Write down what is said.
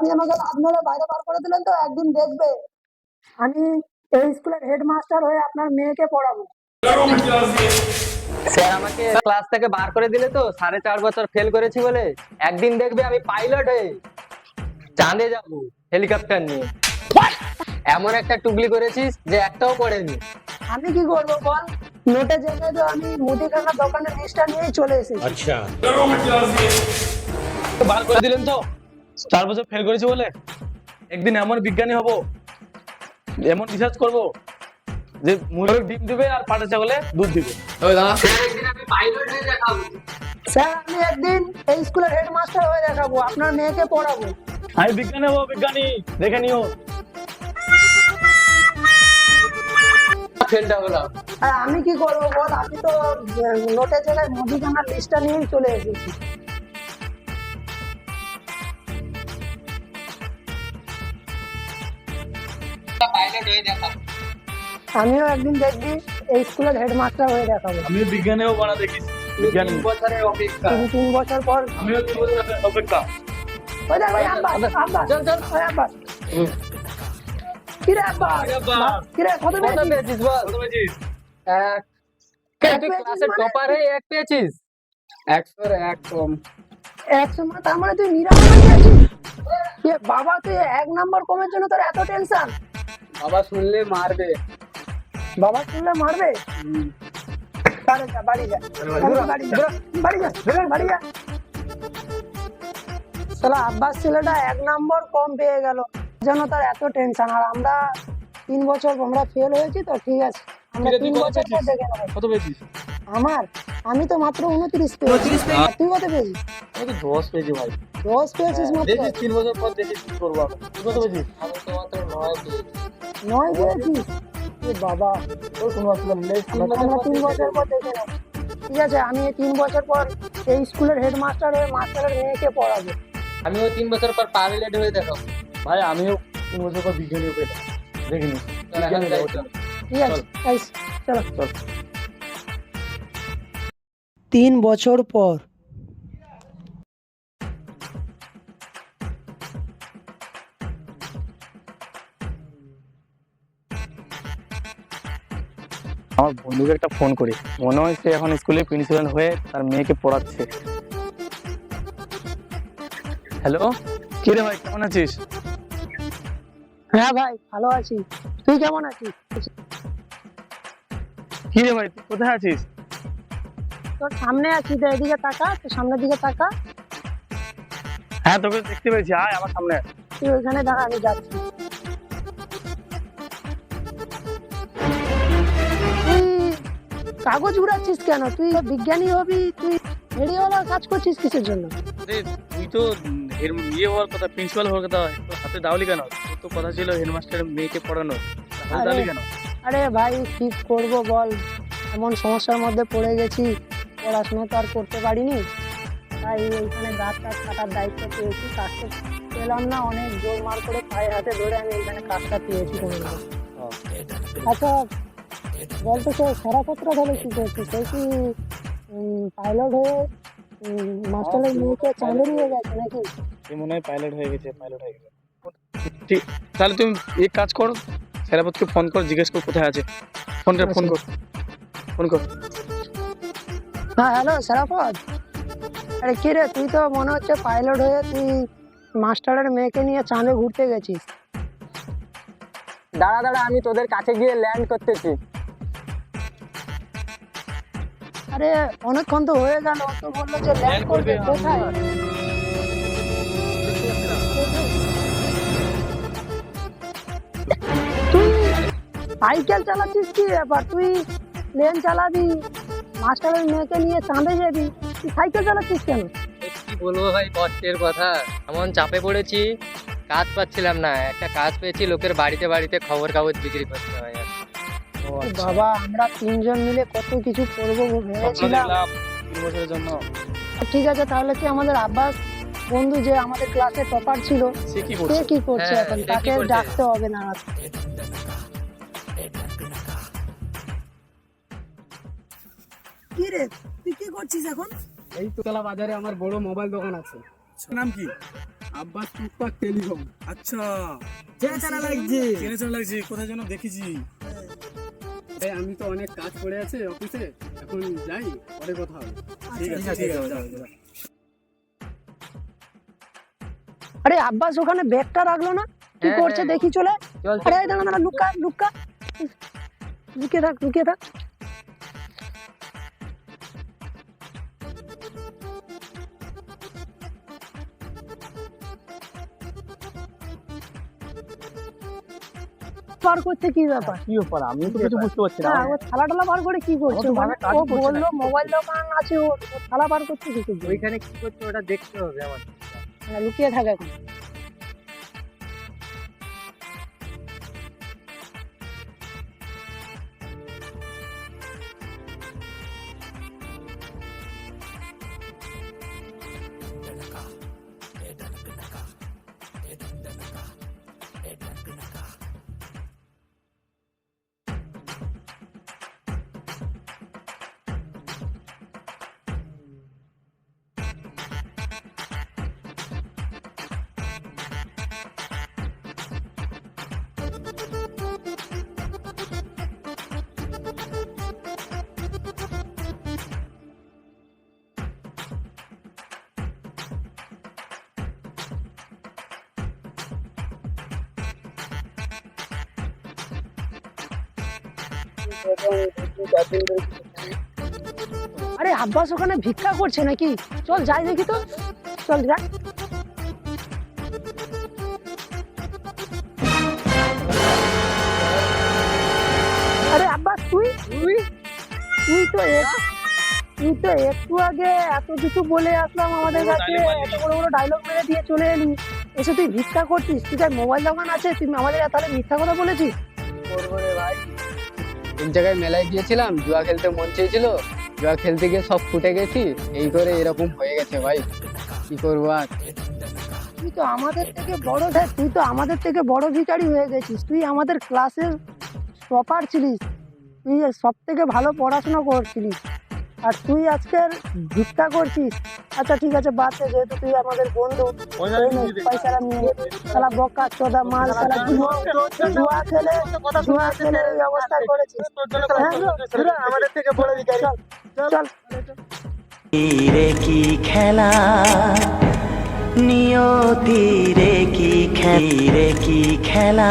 আপনি আমাকে আপনারা বাইরে বার করে দিলেন তো একদিন দেখবে। আমি এই স্কুলের হেডমাস্টার হয়ে আপনার মেয়েকে পড়াবো। স্যার আমাকে ক্লাস থেকে বার করে দিলে তো সাড়ে চার বছর ফেল করেছি বলে। একদিন দেখবে আমি পাইলট হয়ে চাঁদে হেলিকপ্টার নিয়ে। এমন একটা টুকলি করেছিস যে একটাও পড়েনি আমি কি করব বল? নোটে জেনে তো আমি মুদিখানা দোকানের লিস্টটা নিয়েই চলে এসেছি। আচ্ছা। বার করে দিলেন তো? চার বছর ফেল করেছি বলে? একদিন এমন বিজ্ঞানী হব এমন রিসার্চ করব যে মুরগি ডিম দিবে আর পাটা ছাগলে দুধ দিবে। ওই দাদা একদিন আমি পাইলট হয়ে দেখাবো স্যার আমি একদিন এই স্কুলের হেডমাস্টার হয়ে দেখাবো আপনার মেয়েকে পড়াবো। আমি বিজ্ঞানী হব বিজ্ঞানী দেখে নিও। ফেলটা হলাম আর আমি কি করব বল? আমি তো নোটে জায়গায় মুদিখানার লিস্টটা নিয়েই চলে এসেছি। পাইলট হয়ে দেখাবো আমিও একদিন দেখবি এই স্কুলের হেডমাস্টার হয়ে দেখাবো আমি বিজ্ঞানী হব না দেখিস বিজ্ঞানী তিন বছরের অপেক্ষা তিন তিন বছর পর আমিও তিন বছর অপেক্ষা ওই দেখ আব্বাস, আব্বাস, চল, চল। ওই আব্বাস। কিরে আব্বাস? কিরে, কত কত পেয়েছিস? বল কত পেয়েছিস? এক তুই ক্লাসের মানে? টপার হয়ে এক পেয়েছিস একশোর এক কম একশো মানে তার মানে তুই নিরানব্বই পেয়েছিস? বাবা তুই এক নাম্বার কমের জন্য তোর এত টেনশন বাবা শুনলে মারবে। বাবা শুনলে মারবে? বাড়ি যা বাড়ি যা। বাড়ি যা। বাড়ি যা বাড়ি যা। শালা আব্বাস ছেলেটা এক নম্বর কম পেয়ে গেল। জন্য তার এত টেনশন আর আমরা তিন বছর আমরা ফেল হয়েছি তো ঠিক আছে। আমরা তিন বছর পর দেখে কত পেয়েছিস? আমার? আমি তো মাত্র উনত্রিশ পেয়েছি। তুই কত পেয়েছিস? আমি দশ পেয়েছি ভাই। দশ পেয়েছিস মাত্র। তিন বছর পর দেখিস কি করব কত পেয়েছিস? আমি তো মাত্র নয় পেয়েছি। নয় বাবা তোর কোনো তিন বছর আমরা পর তিন বছর পর দেখে নেব। ঠিক আছে আমি এই তিন বছর পর এই স্কুলের হেডমাস্টার হয়ে মাস্টারের মেয়েকে পড়াবো। আমিও তিন বছর পর পাইলট হয়ে দেখাবো ভাই আমিও তিন বছর পর বিজ্ঞানী হয়ে দেখিনি চল, চল। ঠিক আছে গাইস, চলো। তিন বছর পর আমার বন্ধুকে একটা ফোন করি। মনে হয় সে এখন স্কুলে প্রিন্সিপাল হয়ে তার মেয়েকে পড়াচ্ছে। হ্যালো কি রে ভাই কেমন আছিস? হ্যাঁ ভাই ভালো আছি। তুই কেমন আছিস? কি রে ভাই তুই কোথায় আছিস? তোর সামনে আছি তো এদিকে তাকা তোর সামনের দিকে তাকা। হ্যাঁ তোকে দেখতে পেয়েছি আয় আমার সামনে। তুই ওইখানে দাঁড়া আমি যাচ্ছি। কাগজ উড়াচ্ছিস কেন? তুই বিজ্ঞানী হবি তুই রেডিওয়ালার কাজ করছিস কিসের জন্য? তুই তো এর ইয়ে হওয়ার কথা প্রিন্সিপাল হওয়ার কথা হাতে দাওলি কেন? তো কথা ছিল হেডমাস্টার মেয়েকে পড়ানো দাওলি কেন? আরে ভাই কি করব বল। এমন সমস্যার মধ্যে পড়ে গেছি পড়াশোনা তো আর করতে পারিনি। তাই এইখানে গাছ টাছ কাটার দায়িত্ব পেয়েছি কাজটা পেলাম না অনেক জোর মার করে পায়ে হাতে ধরে আমি এখানে কাজটা পেয়েছি আচ্ছা বলতো সে সারাপত্র তাহলে কি করছিস সে কি পাইলট হয়ে মাস্টারের মেয়েকে চাঁদে নিয়ে গেছে নাকি? তুই মনে হয় পাইলট হয়ে গেছে পাইলট হয়ে গেছে। ঠিক তাহলে তুমি এক কাজ কর সেরাপতকে ফোন কর জিজ্ঞেস কর কোথায় আছে। ফোন কর ফোন কর ফোন কর। হ্যাঁ হ্যালো সারাপদ আরে কি রে তুই তো মনে হচ্ছে পাইলট হয়ে তুই মাস্টারের মেয়েকে নিয়ে চাঁদে ঘুরতে গেছিস। দাঁড়া দাঁড়া আমি তোদের কাছে গিয়ে ল্যান্ড করতেছি। আরে অনেকক্ষণ তো হয়ে গেল তো বলল যে ল্যান্ড করবে কোথায়? তুই সাইকেল চালাচ্ছিস কি ব্যাপার? তুই প্লেন চালাবি মাস্টারের মেয়েকে নিয়ে চাঁদে যাবি তুই সাইকেল চালাচ্ছিস কেন? কি বলব ভাই কষ্টের কথা। এমন চাপে পড়েছি কাজ পাচ্ছিলাম না। একটা কাজ পেয়েছি লোকের বাড়িতে বাড়িতে খবর কাগজ বিক্রি করতে হয়। বাবা আমরা তিনজন মিলে কত কিছু করব ভেবেছিলাম। বছরের জন্য। ঠিক আছে তাহলে কি আমাদের আব্বাস বন্ধু যে আমাদের ক্লাসে টপার ছিল সে কি করছে? হ্যাঁ, এখন? তাকে ডাকতে হবে না আর। কি রে? তুই কি করছিস এখন? এই তোতলা বাজারে আমার বড় মোবাইল দোকান আছে। নাম কি? আব্বাস টুকটাক টেলিকম। আচ্ছা। চেনা চেনা লাগছে চেনা চেনা লাগছে কোথায় যেন দেখেছি। আমি তো অনেক কাজ পড়ে আছে অফিসে এখন যাই পরে কথা হবে। ঠিক আছে ঠিক আছে যাও। আরে আব্বাস ওখানে ব্যাগটা রাখল না? কি হ্যাঁ, করছে? হ্যাঁ। দেখি চলে। চল আরে দাঁড়া দাঁড়া লুকা লুকা। লুকিয়ে থাক লুকিয়ে থাক। বার করছে কি ব্যাপার? কি ব্যাপার? আমি তো কিছু বুঝতে পারছি না। হ্যাঁ ও থালা টালা বার করে কি করছে? কাজ ও বলল মোবাইল দোকান আছে ও ও থালা পার করছে কি করছে ওইখানে কি করছে ওটা দেখতে হবে আমার। হ্যাঁ, লুকিয়ে থাকে এখন। আরে আব্বাস ওখানে ভিক্ষা করছে নাকি? চল যাই দেখি তো। চল যাই আরে আব্বাস তুই? তুই? তুই তো তুই তো একটু আগে এত কিছু বলে আসলাম আমাদের কাছে। এত বড় বড় ডায়লগ মেরে দিয়ে চলে এলি। এসে তুই ভিক্ষা করছিস। তুই তাই মোবাইল দোকান আছে তুই আমাদের তাহলে মিথ্যা কথা বলেছিস? করব রে ভাই। এক জায়গায় মেলায় গিয়েছিলাম, জুয়া খেলতে মন চেয়েছিল, জুয়া খেলতে গিয়ে সব ফুটে গেছি, এই করে এরকম হয়ে গেছে ভাই। কি করব আর? তুই তো আমাদের থেকে বড়, দেখ, তুই তো আমাদের থেকে বড় ভিখারি হয়ে গেছিস। তুই আমাদের ক্লাসের টপার ছিলিস। তুই সব থেকে ভালো পড়াশোনা করছিলিস। আর তুই আজকের ভিক্ষা করছিস। আচ্ছা ঠিক আছে দে, যেহেতু তুই আমাদের বন্ধু পয়সাটা নিয়ে নে। বকা চোদা মাল জুয়া জুয়া খেলে জুয়া খেলে এই অবস্থা করেছিস। হ্যাঁ, আমাদের থেকে বড় ভিখারি। চল রে কি খেলা? নিয়তি রে কি খেলি? রে কি খেলা?